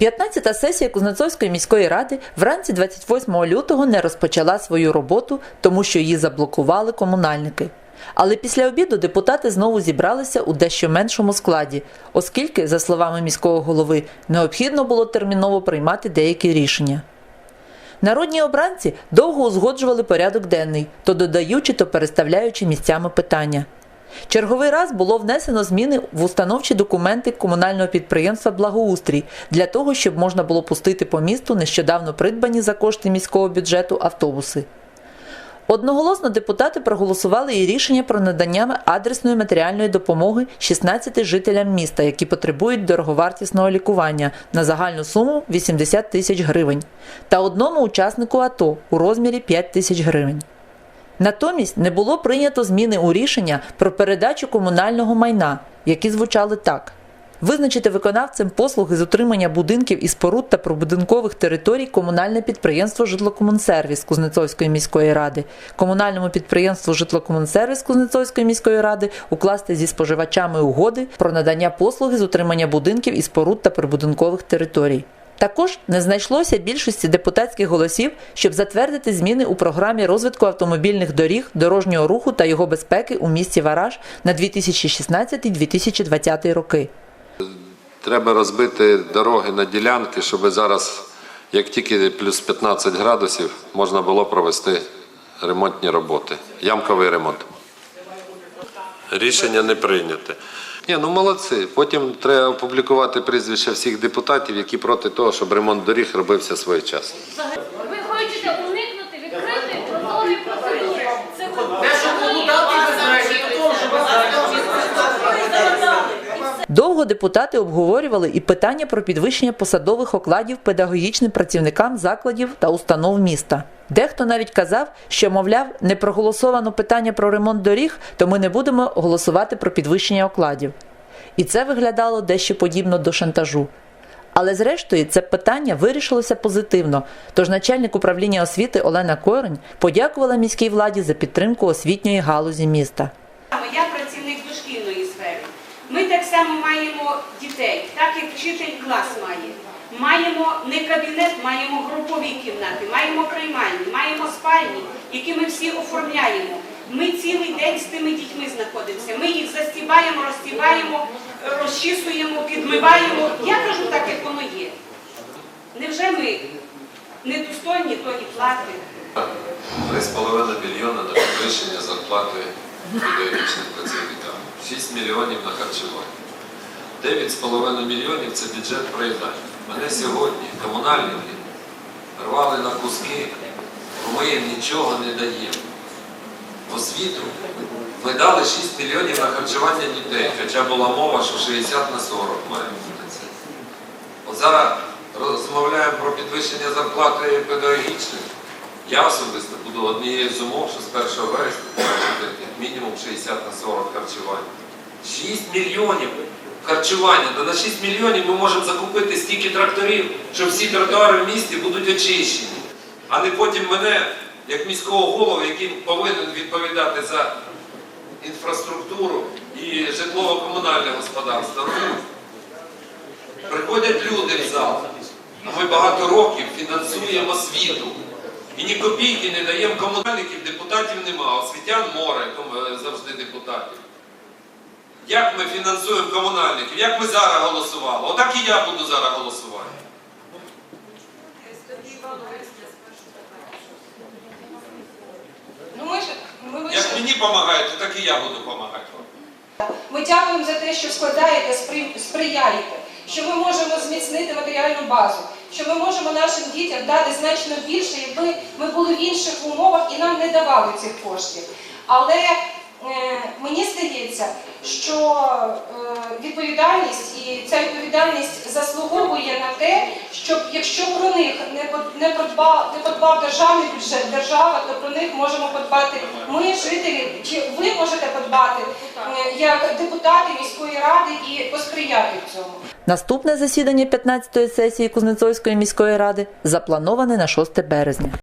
15-та сесія Кузнецовської міської ради вранці 28 лютого не розпочала свою роботу, тому що її заблокували комунальники. Але після обіду депутати знову зібралися у дещо меншому складі, оскільки, за словами міського голови, необхідно було терміново приймати деякі рішення. Народні обранці довго узгоджували порядок денний, то додаючи, то переставляючи місцями питання. Черговий раз було внесено зміни в установчі документи комунального підприємства Благоустрій для того, щоб можна було пустити по місту нещодавно придбані за кошти міського бюджету автобуси. Одноголосно депутати проголосували і рішення про надання адресної матеріальної допомоги 16 жителям міста, які потребують дороговартісного лікування на загальну суму 80 тисяч гривень, та одному учаснику АТО у розмірі 5 тисяч гривень. Натомість не було прийнято зміни у рішення про передачу комунального майна, які звучали так: визначити виконавцем послуги з утримання будинків і споруд та прибудинкових територій комунальне підприємство Житлокомунсервіс Кузнецовської міської ради, комунальному підприємству Житлокомунсервіс Кузнецовської міської ради укласти зі споживачами угоди про надання послуги з утримання будинків і споруд та прибудинкових територій. Також не знайшлося більшості депутатських голосів, щоб затвердити зміни у програмі розвитку автомобільних доріг, дорожнього руху та його безпеки у місті Вараж на 2016-2020 роки. Треба розбити дороги на ділянки, щоб зараз, як тільки плюс 15 градусів, можна було провести ремонтні роботи. Ямковий ремонт. Рішення не прийняте. Ні, ну молодці. Потім треба опублікувати прізвища всіх депутатів, які проти того, щоб ремонт доріг робився своєчасно. Довго депутати обговорювали і питання про підвищення посадових окладів педагогічним працівникам закладів та установ міста. Дехто навіть казав, що, мовляв, не проголосовано питання про ремонт доріг, то ми не будемо голосувати про підвищення окладів. І це виглядало дещо подібно до шантажу. Але зрештою це питання вирішилося позитивно. Тож начальник управління освіти Олена Корень подякувала міській владі за підтримку освітньої галузі міста. Ми маємо дітей, так як вчитель клас має. Маємо не кабінет, маємо групові кімнати, маємо приймальні, маємо спальні, які ми всі оформляємо. Ми цілий день з тими дітьми знаходимося. Ми їх застібаємо, розстібаємо, розчісуємо, підмиваємо. Я кажу так, як воно є. Невже ми недостойні тої плати? 3,5 мільйона на підвищення зарплати педагогічним працівникам, 6 мільйонів на харчування. 9,5 мільйонів це бюджет проїдання. Мене сьогодні комунальники рвали на куски, бо ми їм нічого не даємо. Освіту ми дали 6 мільйонів на харчування дітей, хоча була мова, що 60 на 40 має бути це. От зараз розмовляємо про підвищення зарплати педагогічних. Я особисто буду однією з умов, що з 1 вересня як мінімум 60 на 40 харчування. 6 мільйонів харчування. Та на 6 мільйонів ми можемо закупити стільки тракторів, що всі тротуари в місті будуть очищені. А не потім мене, як міського голову, який повинен відповідати за інфраструктуру і житлово-комунальне господарство. Ну, Приходять люди в зал, а ми багато років фінансуємо освіту. І ні копійки не даємо комунальників, депутатів нема, освітян море е, завжди депутатів. Як ми фінансуємо комунальників? Як ми зараз голосували? Отак і я буду зараз голосувати. Ну ми ж ми Як мені допомагаєте, так і я буду допомагати вам. Ми дякуємо за те, що складаєте, спри- сприяєте, що ми можемо зміцнити матеріальну базу, що ми можемо нашим дітям дати значно більше, якби ми були в інших умовах і нам не давали цих коштів. Але е, мені здається, що е, відповідальність і ця відповідальність заслуговує на те, щоб якщо про них не под- не подбав, не подбав державний бюджет, держава, то про них можемо подбати ми, жителі, чи ви можете подбати е, як депутати міської ради і посприяти цьому. Наступне засідання 15-ї сесії Кузнецовської міської ради заплановане на 6 березня.